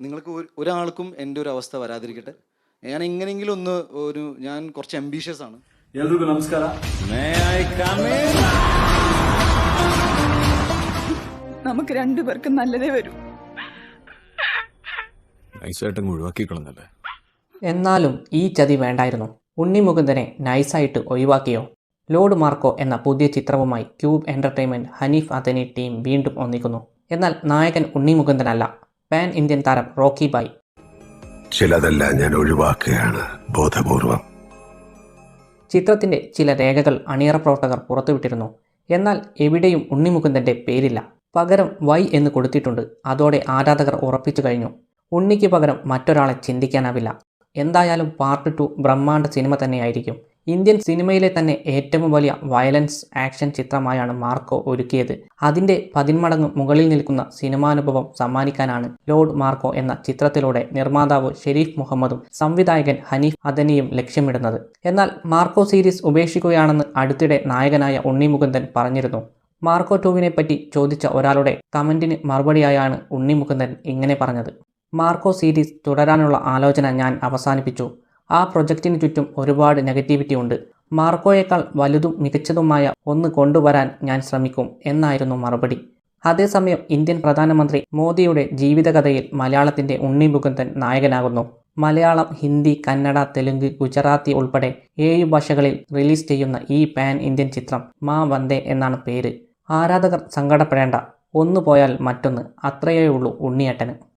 നിങ്ങൾക്ക് ഒരു- ഒരാൾക്കും എൻ്റെ ഒരു അവസ്ഥ വരാതിരിക്കട്ടെ ഞാൻ എങ്ങനെയെങ്കിലും ഒന്ന് ഒരു ഞാൻ കുറച്ച് ambitious ആണ് ಎಲ್ರಿಗೂ ನಮಸ್ಕಾರ നമുക്ക് രണ്ടുപേർക്കും നല്ലതേ വരൂ നൈസായിട്ടങ്ങ് ഒഴിവാക്കി കളഞ്ഞല്ലേ എന്നാലും ഈ ചതി വേണ്ടായിരുന്നു ഉണ്ണിമുകുന്ദനെ നൈസായിട്ട് ഒഴിവാക്കിയോ ലോഡ് മാർക്കോ എന്ന പുതിയ ചിത്രവുമായി Cube Entertainment Haneef Adeni team വീണ്ടും ഒന്നിക്കുന്നു എന്നാൽ നായകൻ ഉണ്ണിമുകുന്ദനല്ല പാൻ ഇന്ത്യൻ താരം റോക്കി ബായ് ചിലതെല്ലാം ഞാൻ ഒഴിവാക്കുകയാണ് ബോധപൂർവം. ചിത്രത്തിന്റെ ചില രേഖകൾ അണിയറ പ്രവർത്തകർ പുറത്തുവിട്ടിരുന്നു. എന്നാൽ എവിടെയും ഉണ്ണിമുകുന്ദന്റെ പേരില്ല. പകരം വൈ എന്ന് കൊടുത്തിട്ടുണ്ട്. അതോടെ ആരാധകർ ഉറപ്പിച്ചു കഴിഞ്ഞു. ഉണ്ണിക്ക് പകരം മറ്റൊരാളെ ചിന്തിക്കാനാവില്ല. എന്തായാലും പാർട്ട് ടു ബ്രഹ്മാണ്ഡ സിനിമ തന്നെയായിരിക്കും. ഇന്ത്യൻ സിനിമയിലെ തന്നെ ഏറ്റവും വലിയ വയലൻസ് ആക്ഷൻ ചിത്രമായാണ് മാർക്കോ ഒരുക്കിയത്. അതിന്റെ പതിന്മടങ്ങ് മുകളിൽ നിൽക്കുന്ന സിനിമാനുഭവം സമ്മാനിക്കാനാണ് ലോർഡ് മാർക്കോ എന്ന ചിത്രത്തിലൂടെ നിർമ്മാതാവ് ഷെരീഫ് മുഹമ്മദും സംവിധായകൻ ഹനീഫ് അദനിയും ലക്ഷ്യമിടുന്നത്. എന്നാൽ മാർക്കോ സീരീസ് ഉപേക്ഷിക്കുകയാണെന്ന് അടുത്തിടെ നായകനായ ഉണ്ണി മുകുന്ദൻ പറഞ്ഞിരുന്നു. മാർക്കോ ടൂവിനെ പറ്റി ചോദിച്ച ഒരാളുടെ കമന്റിന് മറുപടിയായാണ് ഉണ്ണി മുകുന്ദൻ ഇങ്ങനെ പറഞ്ഞത്. മാർക്കോ സീരീസ് തുടരാനുള്ള ആലോചന ഞാൻ അവസാനിപ്പിച്ചു. ആ പ്രൊജക്റ്റിന് ചുറ്റും ഒരുപാട് നെഗറ്റിവിറ്റി ഉണ്ട്. മാർക്കോയേക്കാൾ വലുതും മികച്ചതുമായ ഒന്ന് കൊണ്ടുവരാൻ ഞാൻ ശ്രമിക്കും എന്നായിരുന്നു മറുപടി. അതേസമയം ഇന്ത്യൻ പ്രധാനമന്ത്രി മോദിയുടെ ജീവിതകഥയിൽ മലയാളത്തിന്റെ ഉണ്ണി മുകുന്ദൻ നായകനാകുന്നു. മലയാളം ഹിന്ദി കന്നഡ തെലുങ്ക് ഗുജറാത്തി ഉൾപ്പെടെ ഏഴ് ഭാഷകളിൽ റിലീസ് ചെയ്യുന്ന ഈ പാൻ ഇന്ത്യൻ ചിത്രം മാ വന്ദേ എന്നാണ് പേര്. ആരാധകർ സങ്കടപ്പെടേണ്ട. ഒന്നു പോയാൽ മറ്റൊന്ന് അത്രയേ ഉള്ളൂ ഉണ്ണിയേട്ടന്.